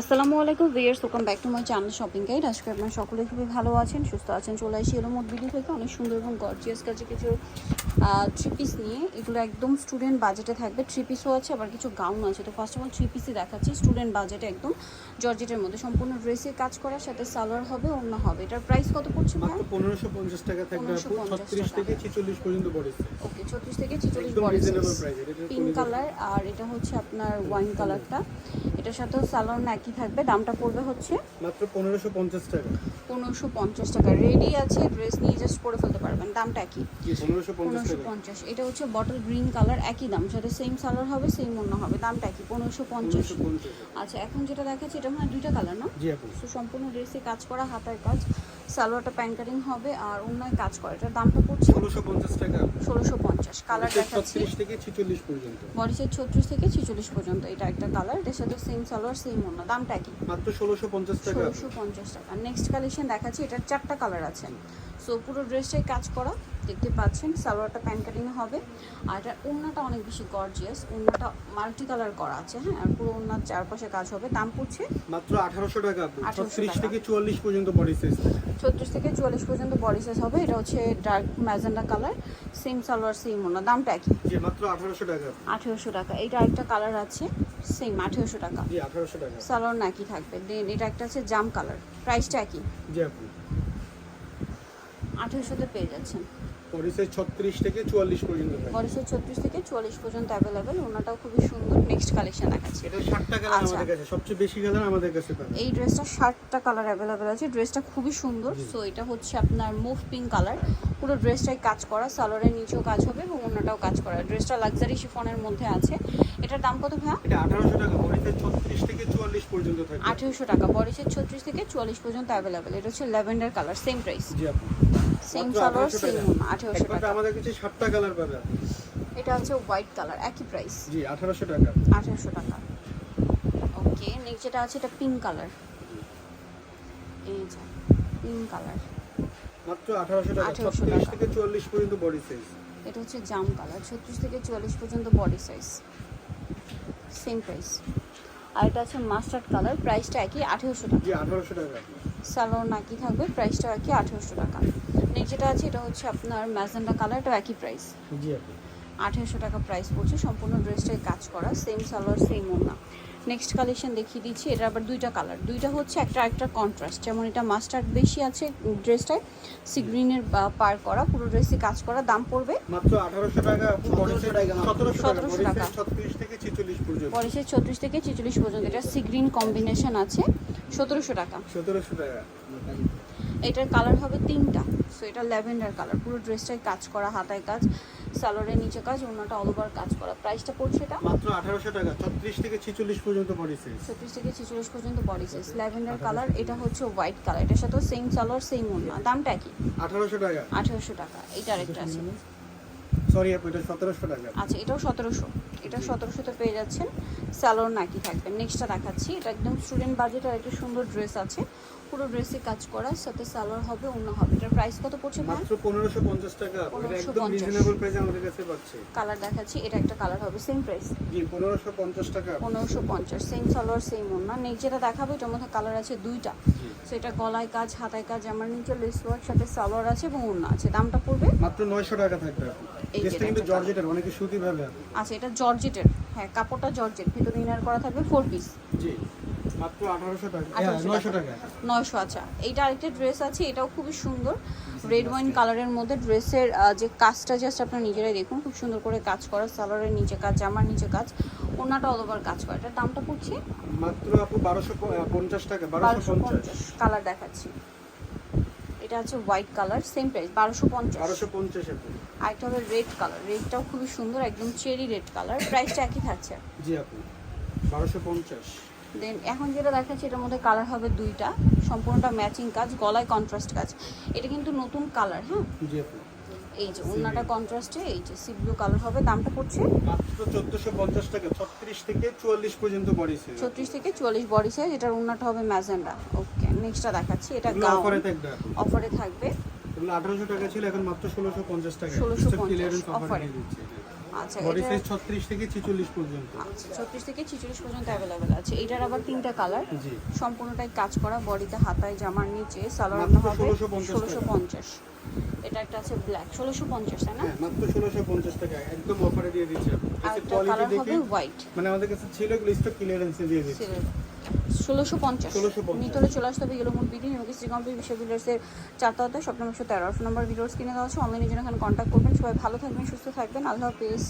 আসসালামু আলাইকুম viewers welcome back to my channel shopping guide আজকে আপনারা সকলে খুবই ভালো আছেন সুস্থ আছেন চলে আসি এলো মোট ভিডিও থেকে। অনেক সুন্দর এবং গর্জিয়াস কাছে কিছু থ্রি পিস নিয়ে। এগুলো একদম স্টুডেন্ট বাজেটে থাকবে। থ্রি পিসও আছে আবার কিছু গাউন আছে। তো ফার্স্ট অফ অল থ্রি পিসই দেখাচ্ছি স্টুডেন্ট বাজেটে একদম জর্জেটের মধ্যে। সম্পূর্ণ ড্রেসে কাজ করার সাথে সালোয়ার হবে অন্য হবে। এটার প্রাইস কত পড়ছে মাত্র পনেরোশো পঞ্চাশ টাকা থাকবে আপু। 1550 ছত্রিশ থেকে ছেচল্লিশ পর্যন্ত বডি ওকে ছত্রিশ থেকে ছেচল্লিশ একদম বডি রিজনেবল প্রাইস এটা পিঙ্ক কালার আর এটা হচ্ছে আপনার ওয়াইন কালারটা এটার সাথেও সালোয়ার একই থাকবে দামটা পড়বে হচ্ছে মাত্র পনেরোশো পঞ্চাশ টাকা। পনেরোশো পঞ্চাশ টাকা। রেডি আছে ড্রেস নিয়ে জাস্ট পরে ফেলতে পারবেন দামটা একই। কি পনেরোশো পঞ্চাশ এটা হচ্ছে বটল গ্রিন কালার একই দাম সাথে সেম সালোয়ার হবে সেম অন্য হবে দামটা একই পনেরোশো পঞ্চাশ। আচ্ছা এখন যেটা দেখাচ্ছি এটা মানে দুইটা কালার না? জি আপু সম্পূর্ণ ড্রেসে কাজ করা হাতার কাজ। সালোয়ারটা প্যান্টারিং হবে আর অন্যায় কাজ করে। এটার দামটা পড়ছে ষোলোশো পঞ্চাশ টাকা। ষোলোশো পঞ্চাশ। কালার দেখাচ্ছি। থেকে ছেচল্লিশ পর্যন্ত। বডিসের ছত্রিশ থেকে ছেচল্লিশ পর্যন্ত এটা একটা কালার এটার সাথে সেম সালোয়ার সেম অন্য দামটা কি? মাত্র ষোলোশো পঞ্চাশ টাকা। ষোলোশো পঞ্চাশ টাকা। নেক্সট কালেকশন দেখাচ্ছি। এটার চারটা কালার আছে। সো পুরো ড্রেসটাই কাজ করা। দেখতে পাচ্ছেন সালোয়ারটা প্যান্ট কাটিং হবে। আর এটার ওড়নাটা অনেক বেশি গর্জিয়াস ওড়নাটা মাল্টি কালার করা আছে হ্যাঁ? আর পুরো ওড়নার চারপাশে কাজ হবে। দাম পড়ছে মাত্র আঠারোশো টাকা আপু। 1800 ছত্রিশ থেকে চুয়াল্লিশ পর্যন্ত বডি সাইজ ছত্রিশ থেকে চুয়াল্লিশ পর্যন্ত বডি সাইজ হবে। এটা হচ্ছে dark magenta colour same salwar same ওড়না। দামটা একই। মাত্র আঠারোশো টাকা আঠেরোশো টাকা। এটা একটা কালার আছে সেম আঠেরোশো টাকা। আঠারোশো টাকা। সালোয়ার নাকি থাকবে। দেন এটা একটা আছে জাম কালার প্রাইসটা একই। জি আপু। আঠেরোশোতে পেয়ে যাচ্ছেন। সাইজ ছত্রিশ থেকে চুয়াল্লিশ পর্যন্ত থাকবে বডিসের ছত্রিশ থেকে চুয়াল্লিশ পর্যন্ত অ্যাভেলেবেল ওনাটাও খুবই সুন্দর। নেক্সট কালেকশন দেখাচ্ছি। এটা ষাটটা কালার আচ্ছা। আমাদের কাছে সবচেয়ে বেশি কালার আমাদের কাছে পাবেন। এই ড্রেসটা ষাটটা কালার অ্যাভেলেবেল আছে। ড্রেসটা খুবই সুন্দর। সো এটা হচ্ছে আপনার মুভ পিঙ্ক কালার পুরো ড্রেসটাই কাজ করা। সালোয়ারের নিচেও কাজ হবে এবং অন্যটাও কাজ করা। ড্রেসটা লাক্সারি শিফনের মধ্যে আছে। এটার দাম কত ভাইয়া? এটা আঠারোশো টাকা বডি সাইজ থেকে চুয়াল্লিশ পর্যন্ত থাকবে। আঠেরোশো টাকা বডিসের ছত্রিশ থেকে চুয়াল্লিশ পর্যন্ত অ্যাভেলেবেল এটা হচ্ছে ল্যাভেন্ডার কালার সেম প্রাইস জি আপু। সেম সালোয়ার সেম টাকা। আঠেরোশো একমাত্র টাকা। আমাদের কাছে ষাটটা কালার পাবে আপনি। এটা হচ্ছে হোয়াইট কালার একই প্রাইস জি আঠারোশো টাকা। আঠেরোশো টাকা। ওকে নেক্সট যেটা আছে এটা পিঙ্ক কালার এই যে পিঙ্ক কালার মাত্র আঠারোশো টাকা 1800 ছত্রিশ টাকা। থেকে চুয়াল্লিশ পর্যন্ত বডি সাইজ এটা হচ্ছে জাম কালার ছত্রিশ থেকে চুয়াল্লিশ পর্যন্ত বডি সাইজ সেম প্রাইস আর এটা আছে মাস্টার্ড কালার প্রাইসটা একই আঠেরোশো টাকা। জি আঠারোশো টাকা। সালোয়ার নাকি থাকবে প্রাইসটাও একই আঠেরোশো টাকা। নেক্সট যেটা আছে এটা হচ্ছে আপনার ম্যাজেন্ডা কালার এটাও একই প্রাইস জি আপু আঠেরোশো টাকা প্রাইস পড়ছে। সম্পূর্ণ ড্রেসটাই কাজ করা সেম সালোয়ার সেম ওনা নেক্সট কালেকশন দেখিয়ে দিচ্ছি এটা আবার দুইটা কালার দুইটা হচ্ছে একটা একটা কন্ট্রাস্ট যেমন এটা মাস্টার্ড বেশি আছে ড্রেসটায় সি গ্রিনের পার করা পুরো ড্রেসে কাজ করা দাম পড়বে মাত্র আঠারোশো টাকা আপু সতেরোশো টাকা 1700 টাকা। সাইজ ছত্রিশ থেকে ছেচল্লিশ পর্যন্ত। থেকে পর্যন্ত। এটা সি গ্রিন কম্বিনেশন আছে। সতেরোশো টাকা। সতেরোশো টাকা। এটার কালার হবে তিনটা। সো এটা ল্যাভেন্ডার কালার। পুরো ড্রেসটাই কাজ করা হাতায় কাজ সালোয়ারের নিচে কাজ অন্যটা অল ওভার কাজ করা। প্রাইসটা পড়ছে এটা? মাত্র আঠারোশো টাকা। ছত্রিশ থেকে ছেচল্লিশ পর্যন্ত বডি সাইজ ছত্রিশ থেকে ছেচল্লিশ পর্যন্ত বডি সাইজ ল্যাভেন্ডার কালার এটা হচ্ছে হোয়াইট কালার এটার সাথেও সেম সালোয়ার সেম ওড়না। দামটা কি? আঠারোশো টাকা। আঠেরোশো টাকা। এইটা আরেকটা আছে। সরি আপু এটা সতেরোশো টাকা। আচ্ছা এটাও সতেরোশো। এটা সতেরোশোতে পেয়ে যাচ্ছেন সালোয়ার নাকি থাকবে। নেক্সটটা দেখাচ্ছি। এটা একদম স্টুডেন্ট বাজেটের একটা সুন্দর ড্রেস আছে। পুরো ড্রেসে কাজ করা সাথে সালোয়ার হবে অন্য হবে। এটার প্রাইস কত পড়ছে মাত্র পনেরোশো পঞ্চাশ টাকা। এটা 1550 একদম রিজনেবল প্রাইসে আমাদের কাছে পাচ্ছে। কালার দেখাচ্ছি। এটা একটা কালার হবে সেম প্রাইস জি পনেরোশো পঞ্চাশ টাকা। পনেরোশো পঞ্চাশ সেম সালোয়ার সেম ওড়না। নেক্সট যেটা দেখাবো এটার মধ্যে কালার আছে দুইটা। সো এটা গলায় কাজ হাতায় কাজ আমার নিচে লেস ওয়ার্ক সাথে সালোয়ার আছে এবং ওড়না আছে। দামটা পড়বে? মাত্র নয়শো টাকা থাকবে এই ড্রেসটা কিন্তু জর্জেটের অনেকে সুতি ভাবে আচ্ছা এটা জর্জেটের হ্যাঁ কাপড়টা জর্জেট ভিতরে ইনার করা থাকবে পিস জি মাত্র আঠারোশো টাকা নয়শো আচ্ছা। এইটা আরেকটা ড্রেস আছে এটাও খুবই সুন্দর। রেড ওয়াইন কালারের মধ্যে ড্রেসের যে কাজটা জাস্ট আপনার নিজেরাই দেখুন খুব সুন্দর করে কাজ করা সালোয়ারের নিচে কাজ জামার নিচে কাজ ওনাটা অল ওভার কাজ করা। এটার দামটা পড়ছে? মাত্র আপু বারোশো পঞ্চাশ টাকা বারোশো বারোশো পঞ্চাশ পঞ্চাশ। কালার দেখাচ্ছি। এটা হচ্ছে হোয়াইট কালার সেম প্রাইস বারোশো পঞ্চাশ। বারোশো পঞ্চাশ আপু আরেকটা হবে রেড কালার রেডটাও খুবই সুন্দর একদম চেরি রেড কালার প্রাইসটা একই থাকছে। জি আপু বারোশো পঞ্চাশ। দেন এখন যেটা দেখাচ্ছি এটার মধ্যে কালার হবে দুইটা সম্পূর্ণটা ম্যাচিং কাজ গলায় কন্ট্রাস্ট কাজ। এটা কিন্তু নতুন কালার হ্যাঁ? জি আপু। এই যে অন্যটা কন্ট্রাস্টে এই যে সি ব্লু কালার হবে দামটা পড়ছে? মাত্র চোদ্দশো পঞ্চাশ টাকা ছত্রিশ থেকে চুয়াল্লিশ পর্যন্ত বডি সাইজ ছত্রিশ থেকে চুয়াল্লিশ বডি সাইজ এটার অন্যটা হবে ম্যাজেন্ডা। ওকে নেক্সটটা দেখাচ্ছি এটা গাউন অফারে থাকবে অফারে থাকবে। এগুলো আঠারোশো টাকা ছিল এখন মাত্র ষোলোশো পঞ্চাশ টাকা। 1650 ক্লিয়ারেন্স অফারে দিচ্ছি। আচ্ছা বডি সাইজ থেকে ছিচল্লিশ পর্যন্ত। আচ্ছা ছত্রিশ থেকে ছিচল্লিশ পর্যন্ত অ্যাভেলেবেল আছে। এটার আবার তিনটা কালার জি। সম্পূর্ণটাই কাজ করা বডিতে হাতায় জামার নিচে সালোয়ার হবে 1650 ষোলোশো পঞ্চাশ। এটা একটা আছে ব্ল্যাক ষোলোশো পঞ্চাশ তাই না? হ্যাঁ মাত্র ষোলোশো পঞ্চাশ টাকা। একদম অফারে দিয়ে দিচ্ছি। আর কালার হবে হোয়াইট মানে আমাদের কাছে ছিল এগুলো স্টক ক্লিয়ারেন্সে দিয়ে দিচ্ছি। ষোলোশো পঞ্চাশ। 1650 নিতলে চলে আসতে হবে এলোমুট বিডি নিউকি সিটি কমপ্লিট বিশ্ববিদ্যালয়ের চারতলাতে স্বপ্ন একশো তেরো। নম্বর ভিডিওস কিনে দেওয়া আছে। অনলাইনে জন্য এখানে কন্ট্যাক্ট করবেন। সবাই ভালো থাকবেন সুস্থ থাকবেন। আল্লাহ হাফেজ।